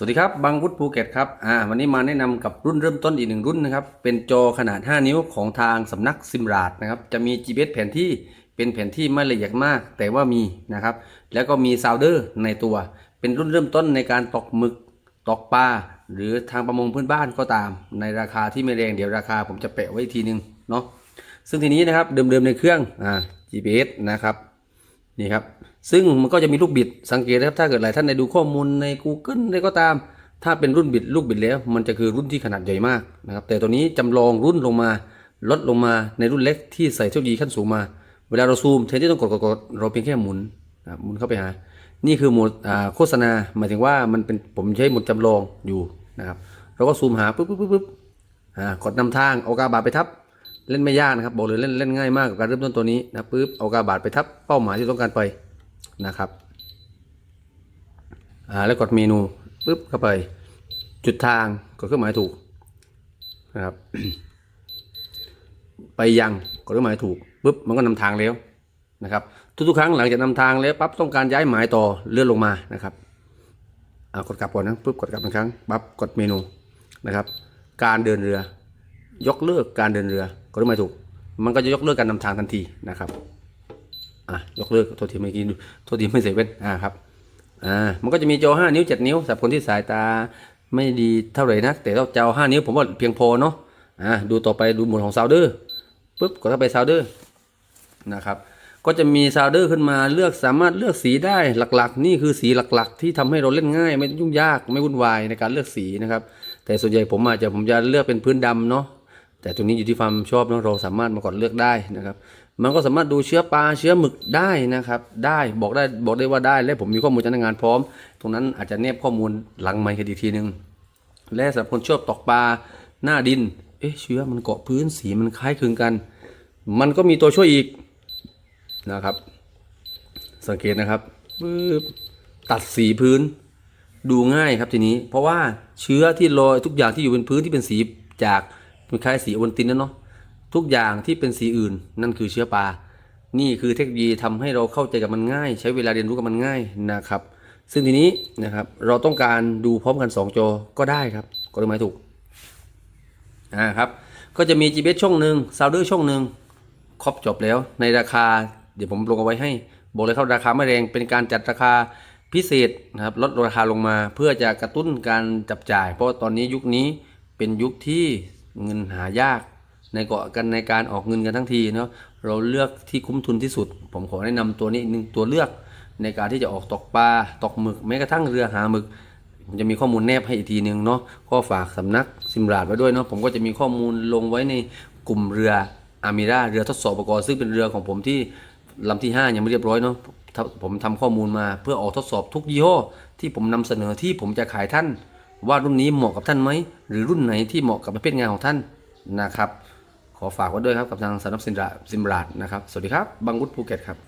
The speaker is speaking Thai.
สวัสดีครับบางวุฒิภูเก็ตครับอ่าวันนี้มาแนะนำกับรุ่นเริ่มต้นอีกหนึ่งรุ่นนะครับ เป็นจอขนาด 5 นิ้วของทางสำนักซิมราดนะครับ จะมี GPS แผนที่เป็นแผนที่ไม่ละเอียดมาก แต่ว่ามีนะครับ แล้วก็มีซาวเดอร์ในตัว เป็นรุ่นเริ่มต้นในการตกหมึกตกปลาหรือทางประมงพื้นบ้านก็ตาม ในราคาที่ไม่แรงเดี๋ยวราคาผมจะแปะไว้อีกทีนึงเนาะซึ่งทีนี้นะครับเดิมๆในเครื่องอ่า GPS นะครับนี่ครับ ซึ่งมันก็จะมีลูกบิดสังเกตนะครับถ้าเกิดหลายท่านได้ดูข้อมูลใน Google ได้ก็ตาม ถ้าเป็นรุ่นบิดลูกบิดแล้ว มันจะคือรุ่นที่ขนาดใหญ่มากนะครับแต่ตัวนี้จำลองรุ่นลงมาลดลงมาในรุ่นเล็กที่ใส่เทคโนโลยีขั้นสูงมา เวลาเราซูมแทนที่ต้องกดกดกดเราเพียงแค่หมุนนะหมุนเข้าไปหา นี่คือโหมดโฆษณาหมายถึงว่ามันเป็นผมใช้โหมดจำลองอยู่นะครับเราก็ซูมหาปุ๊บปุ๊บปุ๊บปุ๊บกดนำทางเอากาบาทไปทับเล่นไม่ยากนะครับบอกเลยเล่นเล่นง่ายมากกับการเริ่มต้นตัวนี้นะปุ๊บเอากาบาทไปทับเป้าหมายที่ต้องการไป นะครับอ่าแล้วกดเมนูปุ๊บเข้าไป จุดทางกดเครื่องหมายถูกนะครับ ไปยังกดเครื่องหมายถูกปุ๊บมันก็นำทางแล้วนะครับ ทุกๆครั้งหลังจากนำทางแล้วปั๊บต้องการย้ายหมายต่อเลื่อนลงมานะครับอ่ากดกลับก่อนนะปุ๊บกดกลับหนึ่งครั้งปั๊บกดเมนูนะครับ การเดินเรือ ยกเลิกการเดินเรือ กดเครื่องหมายถูก มันก็จะยกเลิกการนำทางทันทีนะครับ อะยกเลิกโทษทีเมื่อกี้ดูโทษทีไม่เสียเว้นอ่าครับอ่ามันก็จะมีจอ5นิ้ว7นิ้วสำหรับคนที่สายตาไม่ดีเท่าไหร่นักแต่ถ้าจอ5นิ้วผมว่าเพียงพอเนาะอ่าดูต่อไปดูหมวดของซาวเดอร์ปุ๊บกดเข้าไปซาวเดอร์นะครับก็จะมีซาวเดอร์ขึ้นมาเลือกสามารถเลือกสีได้หลักๆ นี่คือสีหลักๆ ที่ทำให้เราเล่นง่าย ไม่ยุ่งยากไม่วุ่นวายในการเลือกสีนะครับแต่ส่วนใหญ่ผมอาจจะผมจะเลือกเป็นพื้นดำเนาะ แต่ตรงนี้อยู่ที่ความชอบเนอะเราสามารถมากดเลือกได้นะครับ มันก็สามารถดูเชื้อปลาเชื้อหมึกได้นะครับ ได้บอกได้บอกได้ว่าได้ และผมมีข้อมูลจากงานพร้อม ตรงนั้นอาจจะเนบข้อมูลหลังไมค์กันอีกทีนึง และสำหรับคนชอบตกปลาหน้าดิน เอ๊ะเชื้อมันเกาะพื้นสีมันคล้ายคลึงกัน มันก็มีตัวช่วยอีกนะครับ สังเกตนะครับปึ๊บตัดสีพื้น ดูง่ายครับทีนี้ เพราะว่าเชื้อที่ลอยทุกอย่างที่อยู่บนพื้นที่เป็นสีจาก คล้ายสีโอวัลตินนะเนาะทุกอย่างที่เป็นสีอื่นนั่นคือเชื้อปลา นี่คือเทคโนโลยีทำให้เราเข้าใจกับมันง่าย ใช้เวลาเรียนรู้กับมันง่ายนะครับ ซึ่งทีนี้นะครับเราต้องการดูพร้อมกัน 2 จอก็ได้ครับกฎหมายถูกอ่าครับก็จะมี GPS ช่องหนึ่งซาวเดอร์ช่องหนึ่งครบจบแล้วในราคา เดี๋ยวผมลงเอาไว้ให้ บอกเลยครับราคาไม่แรงเป็นการจัดราคาพิเศษนะครับลดราคาลงมาเพื่อจะกระตุ้นการจับจ่าย เพราะตอนนี้ยุคนี้เป็นยุคที่ เงินหายากในเกาะกันในการออกเงินกันทั้งทีเนาะเราเลือกที่คุ้มทุนที่สุด ผมขอแนะนำตัวนี้หนึ่งตัวเลือกในการที่จะออกตกปลาตกหมึกแม้กระทั่งเรือหาหมึกผมจะมีข้อมูลแนบให้อีกทีหนึ่งเนาะก็ฝากสำนักซิมราดไว้ด้วยเนาะผมก็จะมีข้อมูลลงไว้ในกลุ่มเรืออามิราเรือทดสอบอุปกรณ์ซึ่งเป็นเรือของผมที่ลำที่ 5 ยังไม่เรียบร้อยเนาะผมทำข้อมูลมาเพื่อออกทดสอบทุกยี่ห้อที่ผมนำเสนอที่ผมจะขายท่าน ว่ารุ่นนี้เหมาะกับท่านไหม หรือรุ่นไหนที่เหมาะกับประเภทงานของท่านนะครับ ขอฝากไว้ด้วยครับกับทางสำนักซินราซิมราดนะครับ สวัสดีครับ บางวุฒิภูเก็ตครับ